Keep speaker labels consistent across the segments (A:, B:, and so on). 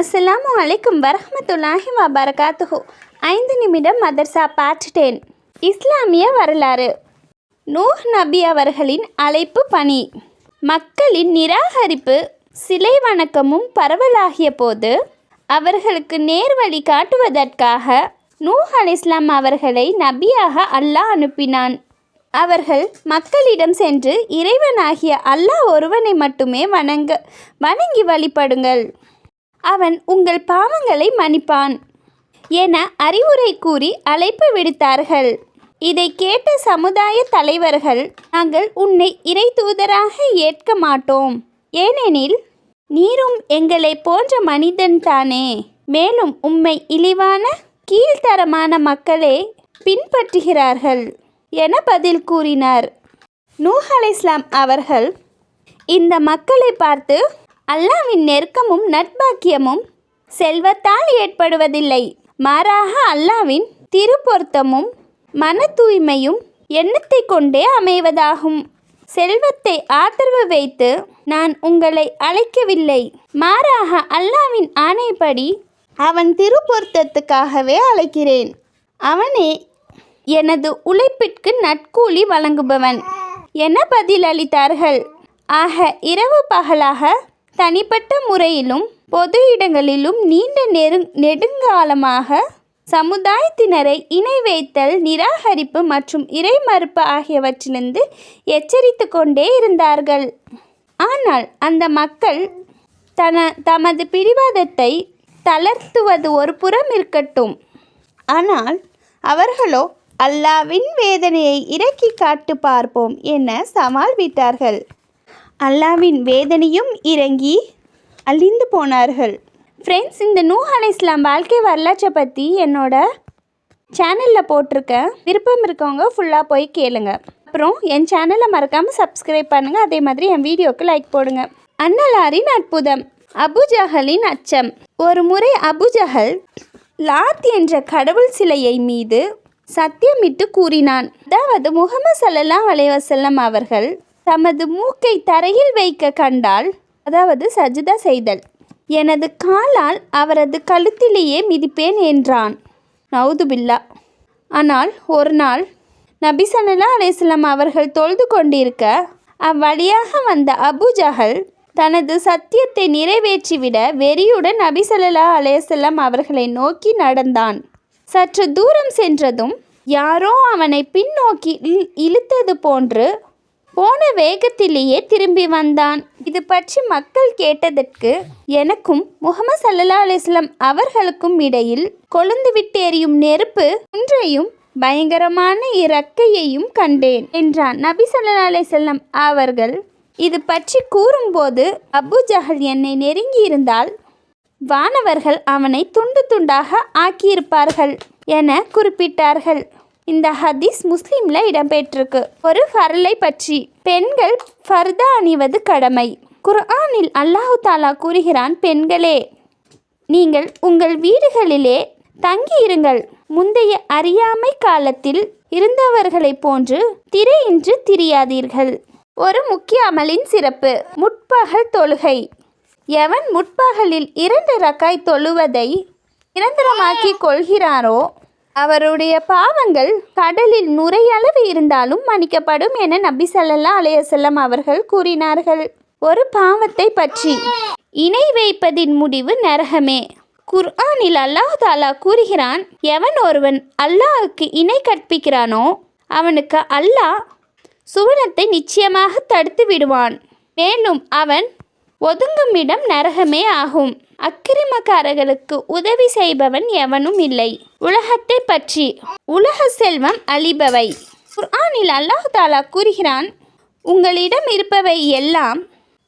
A: அஸ்ஸலாமு அலைக்கும் வரஹ்மத்துல்லாஹி வபரகாத்துஹு. ஐந்து நிமிடம் மதர்சா பார்ட் டென் இஸ்லாமிய வரலாறு. நூஹ் நபி அவர்களின் அழைப்பு பணி. மக்களின் நிராகரிப்பு சிலை வணக்கமும் பரவலாகிய போது அவர்களுக்கு நேர்வழி காட்டுவதற்காக நூஹ் இஸ்லாம் அவர்களை நபியாக அல்லாஹ் அனுப்பினான். அவர்கள் மக்களிடம் சென்று இறைவனாகிய அல்லாஹ் ஒருவனை மட்டுமே வணங்க வணங்கி வழிபடுங்கள். அவன் உங்கள் பாவங்களை மன்னிப்பான் என அறிவுரை கூறி அழைப்பு விடுத்தார்கள். இதை கேட்ட சமுதாய தலைவர்கள் நாங்கள் உன்னை இறை தூதராக ஏற்க மாட்டோம். ஏனெனில் நீரும் எங்களை போன்ற மனிதன் தானே. மேலும் உம்மை இழிவான கீழ்த்தரமான மக்களே பின்பற்றுகிறார்கள் என பதில் கூறினார். நூஹ் இஸ்லாம் அவர்கள் இந்த மக்களை பார்த்து அல்லாவின் நெருக்கமும் நட்பாக்கியமும் செல்வத்தால் ஏற்படுவதில்லை. மாறாக அல்லாவின் திருப்பொருத்தமும் மன தூய்மையும் எண்ணத்தை கொண்டே அமைவதாகும். செல்வத்தை ஆதரவு வைத்து நான் உங்களை அழைக்கவில்லை. மாறாக அல்லாவின் ஆணைப்படி அவன் திருப்பொருத்தத்துக்காகவே அழைக்கிறேன். அவனே எனது உழைப்பிற்கு நட்கூலி வழங்குபவன். என பதிலளித்தார்கள்? ஆக இரவு பகலாக தனிப்பட்ட முறையிலும் பொது இடங்களிலும் நீண்ட நெரு நெடுங்காலமாக சமுதாயத்தினரை இணை வைத்தல் நிராகரிப்பு மற்றும் இறை மறுப்பு ஆகியவற்றிலிருந்து எச்சரித்து கொண்டே இருந்தார்கள். ஆனால் அந்த மக்கள் தன தமது பிடிவாதத்தை தளர்த்துவது ஒரு புறம் இருக்கட்டும். ஆனால் அவர்களோ அல்லாவின் வேதனையை இறக்கி காட்டு பார்ப்போம் என சவால் விட்டார்கள். அல்லாவின் வேதனையும் இறங்கி அழிந்து போனார்கள். ஃப்ரெண்ட்ஸ் இந்த நூஹ் இஸ்லாம் வாழ்க்கை வரலாற்றை பற்றி என்னோட சேனலில் போட்டிருக்கேன். விருப்பம் இருக்கவங்க ஃபுல்லாக போய் கேளுங்க. அப்புறம் என் சேனலை மறக்காமல் சப்ஸ்கிரைப் பண்ணுங்கள் அதே மாதிரி என் வீடியோவுக்கு லைக் போடுங்க. அன்னலாரின் அற்புதம் அபுஜஹலின் அச்சம். ஒரு முறை அபுஜஹல் லாத் என்ற கடவுள் சிலையை மீது சத்தியமிட்டு கூறினான். அதாவது முகமது சல்லல்லாஹ் அலைவசல்லம் அவர்கள் தமது மூக்கை தரையில் வைக்க கண்டால் அதாவது சஜிதா செய்தல். எனது காலால் அவரது கழுத்திலேயே மிதிப்பேன் என்றான். நவுதுபில்லா ஆனால் ஒரு நாள் நபி சல்லா அவர்கள் தொழுது கொண்டிருக்க அவ்வழியாக வந்த அபுஜஹல் தனது சத்தியத்தை நிறைவேற்றிவிட வெறியுடன் நபிசல்லா அலேசல்லாம் அவர்களை நோக்கி நடந்தான். சற்று தூரம் சென்றதும் யாரோ அவனை பின்னோக்கி இழுத்தது போன்று போன வேகத்திலேயே திரும்பி வந்தான். இது பற்றி மக்கள் கேட்டதற்கு எனக்கும் முகமது சல்லா அலிஸ்லாம் அவர்களுக்கும் இடையில் கொழுந்து விட்டு எரியும் நெருப்பு ஒன்றையும் பயங்கரமான இறக்கையையும் கண்டேன் என்றான். நபி சல்லா அலிசல்லம் அவர்கள் இது பற்றி கூறும்போது அபு ஜஹல் என்னை நெருங்கியிருந்தால் வானவர்கள் அவனை துண்டு துண்டாக ஆக்கியிருப்பார்கள் என குறிப்பிட்டார்கள். இந்த ஹதீஸ் முஸ்லீம்ல இடம்பெற்றிருக்கு. ஒரு ஃபரலை பற்றி. பெண்கள் ஃபர்தா அணிவது கடமை. குர்ஆனில் அல்லாஹு தாலா கூறுகிறான் பெண்களே நீங்கள் உங்கள் வீடுகளிலே தங்கியிருங்கள். முந்தைய அறியாமை காலத்தில் இருந்தவர்களைப் போன்று திரையின்றி திரியாதீர்கள். ஒரு முக்கிய அமலின் சிறப்பு முற்பகல் தொழுகை. எவன் முற்பகலில் இரண்டு ரக்காய் தொழுவதை நிரந்தரமாக்கி கொள்கிறாரோ அவருடைய பாவங்கள் கடலில் நுரையளவு இருந்தாலும் மன்னிக்கப்படும் என நபி சல்லல்லா அலையசல்லம் அவர்கள் கூறினார்கள். ஒரு பாவத்தை பற்றி இணை வைப்பதின் முடிவு நரகமே. குர்ஆனில் அல்லாஹ் தாலா கூறுகிறான் எவன் ஒருவன் அல்லாஹுக்கு இணை கற்பிக்கிறானோ அவனுக்கு அல்லாஹ் சுவனத்தை நிச்சயமாக தடுத்து விடுவான். மேலும் அவன் ஒதுங்கும் இடம் நரகமே ஆகும். அக்கிரமக்காரர்களுக்கு உதவி செய்பவன் எவனும் இல்லை. உலகத்தை பற்றி உலக செல்வம் அழிபவை. குர்ஆனில் அல்லாஹ் தாலா கூறுகிறான் உங்களிடம் இருப்பவை எல்லாம்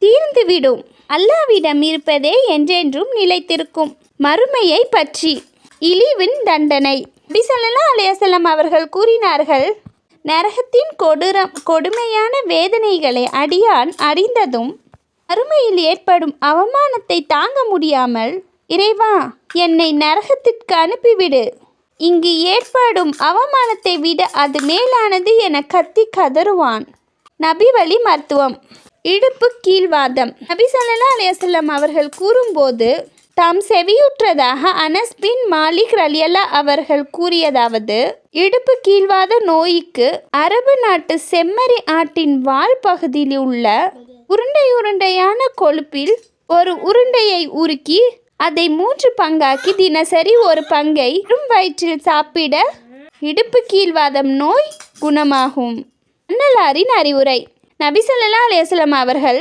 A: தீர்ந்துவிடும். அல்லாவிடம் இருப்பதே என்றென்றும் நிலைத்திருக்கும். மறுமையை பற்றி இழிவின் தண்டனை. பிசல்லா அலையசல்லம் அவர்கள் கூறினார்கள் நரகத்தின் கொடூரம் கொடுமையான வேதனைகளை அடியான் அறிந்ததும் அருமையில் ஏற்படும் அவமானத்தை தாங்க முடியாமல் இறைவா என்னை நரகத்திற்கு அனுப்பிவிடு. இங்கு ஏற்படும் அவமானத்தை விட அது மேலானது என கத்தி கதறுவான். நபி வழி மருத்துவம். இடுப்பு கீழ்வாதம். நபி சல்லா அலையசல்லம் அவர்கள் கூறும்போது தாம் செவியுற்றதாக அனஸ் பின் மாலிக் ரலியல்லா அவர்கள் கூறியதாவது இடுப்பு கீழ்வாத நோய்க்கு அரபு நாட்டு செம்மறி ஆட்டின் வால் பகுதியில் உள்ள உருண்டை உருண்டையான கொழுப்பில் ஒரு உருண்டையை உருக்கி அதை மூன்று பங்காக்கி தினசரி ஒரு பங்கை வெறும் வயிற்றில் சாப்பிட இடுப்பு கீழ்வாதம் நோய் குணமாகும். அன்னலாரின் அறிவுரை. நபிசல்லா அலேஸ்லம் அவர்கள்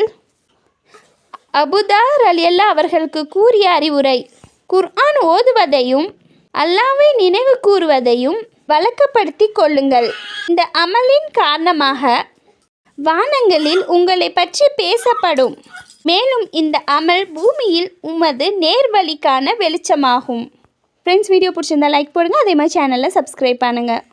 A: அபுதார் அலியல்லா அவர்களுக்கு கூறிய அறிவுரை. குர்ஆன் ஓதுவதையும் அல்லாவை நினைவு கூறுவதையும் வழக்கப்படுத்தி கொள்ளுங்கள். இந்த அமலின் காரணமாக வானங்களில் உங்களை பற்றி பேசப்படும். மேலும் இந்த அமல் பூமியில் உமது நேர்வழிக்கான வெளிச்சமாகும். ஃப்ரெண்ட்ஸ் வீடியோ பிடிச்சிருந்தா லைக் போடுங்க. அதே மாதிரி சேனலை சப்ஸ்கிரைப் பண்ணுங்கள்